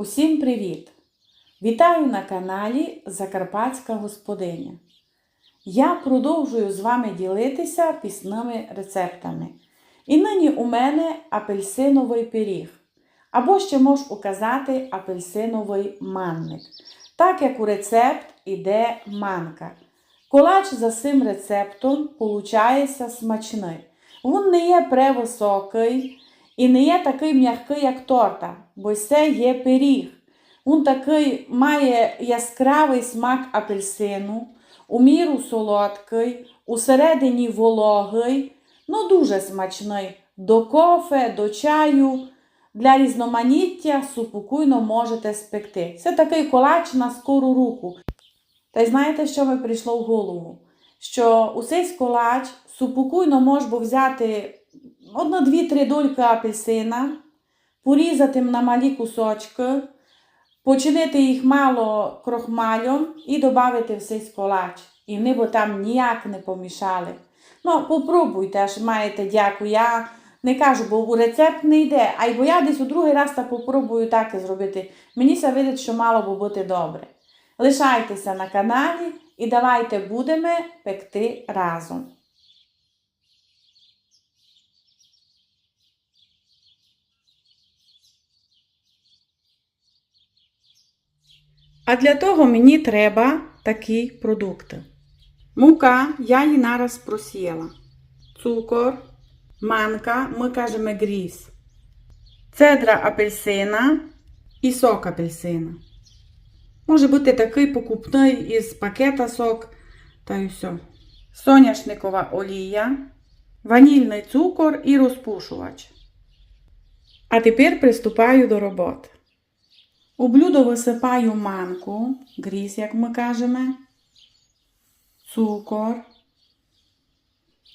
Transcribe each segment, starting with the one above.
Усім привіт! Вітаю на каналі Закарпатська Господиня. Я продовжую з вами ділитися пісними рецептами. І нині у мене апельсиновий пиріг. Або ще можу указати апельсиновий манник. Так як у рецепт іде манка. Колач за цим рецептом получається смачний. Він не є превисокий і не є такий м'який, як торта, бо це є пиріг. Він такий має яскравий смак апельсину, у міру солодкий, усередині вологий, ну дуже смачний. До кофе, до чаю, для різноманіття супокійно можете спекти. Це такий колач на скору руку. Та й знаєте, що ми прийшло в голову? Що у цей колач супокійно можна взяти одну, дві, три дольки апельсина, порізати на малі кусочки, починити їх мало крохмалем і додати в цей колач. І вони б там ніяк не помішали. Ну, попробуйте, аж маєте дяку. Я не кажу, бо у рецепт не йде, а й бо я десь у другий раз так попробую так і зробити. Мені це видить, що мало би бути добре. Лишайтеся на каналі і давайте будемо пекти разом. А для того мені треба такі продукти. Мука, я її нараз просіяла. Цукор, манка, ми кажемо гріз. Цедра апельсина і сок апельсина. Може бути такий покупний із пакета сок та й все. Соняшникова олія, ванільний цукор і розпушувач. А тепер приступаю до роботи. У блюдо висипаю манку, гріз, як ми кажемо, цукор,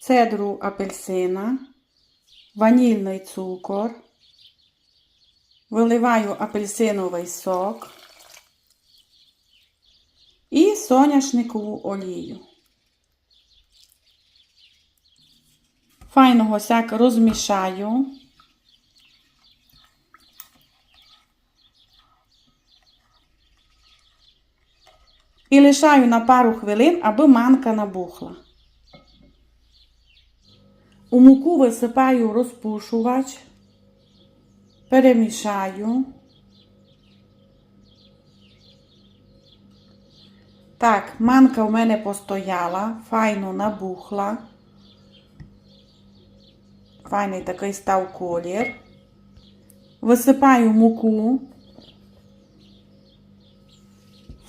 цедру апельсина, ванільний цукор, виливаю апельсиновий сок і соняшникову олію. Файно госяк розмішаю. І лишаю на пару хвилин, аби манка набухла. У муку висипаю розпушувач, перемішаю. Так, манка в мене постояла, файно набухла. Файний такий став колір. Висипаю муку.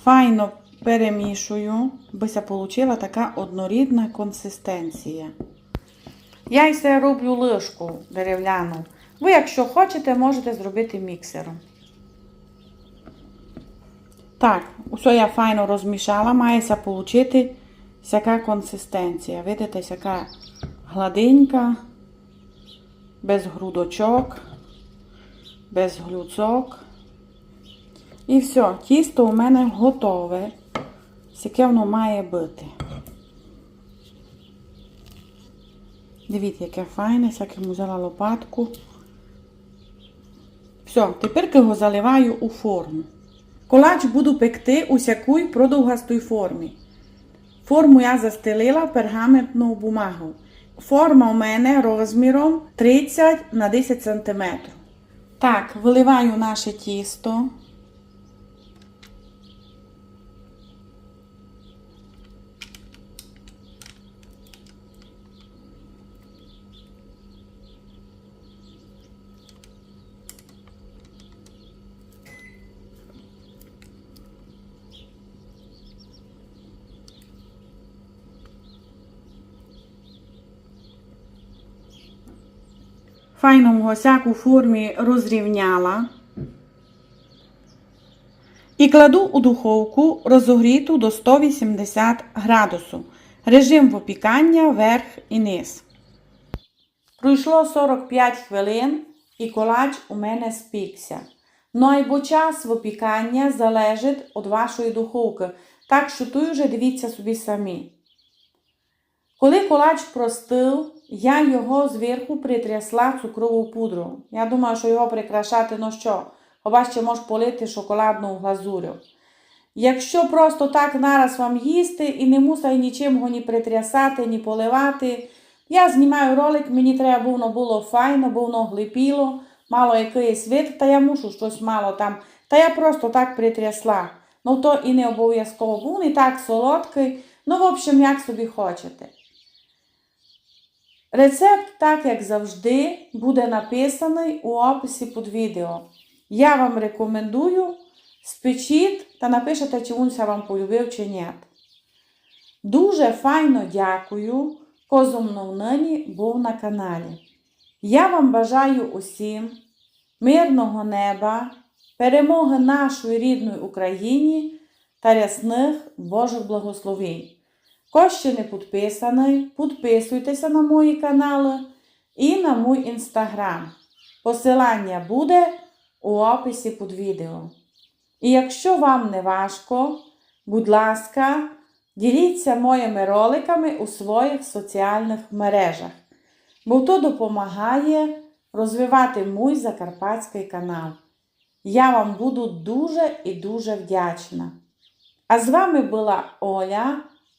Файно перемішую, бися получила така однорідна консистенція. Я і це роблю лишку дерев'яну. Ви, якщо хочете, можете зробити міксером. Так, усе я файно розмішала, мається получити всяка консистенція. Видите, всяка гладенька, без грудочок, без глюцок. І все, тісто у мене готове. Яке воно має бути. Дивіться, яке файне, як йому взяла лопатку. Все, тепер його заливаю у форму. Колач буду пекти у сякій продовгастій формі. Форму я застелила пергаментну бумагу. Форма у мене розміром 30 на 10 см. Так, виливаю наше тісто. Файно госяк у формі розрівняла. І кладу у духовку розогріту до 180 градусу. Режим випікання верх і низ. Пройшло 45 хвилин і колач у мене спікся. Ну або час випікання залежить від вашої духовки. Так що тут вже дивіться собі самі. Коли колач простив, я його зверху притрясла цукрову пудру. Я думаю, що його прикрашати, ну що, або ще можеш полити шоколадну глазурю. Якщо просто так нараз вам їсти і не мусить нічим його ні притрясати, ні поливати. Я знімаю ролик, мені треба, воно було файно, бо воно глипіло, мало якийсь вид, та я мушу щось мало там. Та я просто так притрясла. Ну то і не обов'язково, бо він і так солодкий. Ну, в общем, як собі хочете. Рецепт, так як завжди, буде написаний у описі під відео. Я вам рекомендую, спечіть та напишете, чи ся вам полюбив чи ні. Дуже файно дякую, козу мною був на каналі. Я вам бажаю усім мирного неба, перемоги нашої рідної Україні та рясних Божих благословень. Хто ще не підписаний, підписуйтеся на мої канали і на мій інстаграм. Посилання буде у описі під відео. І якщо вам не важко, будь ласка, діліться моїми роликами у своїх соціальних мережах, бо то допомагає розвивати мій закарпатський канал. Я вам буду дуже і дуже вдячна. А з вами була Оля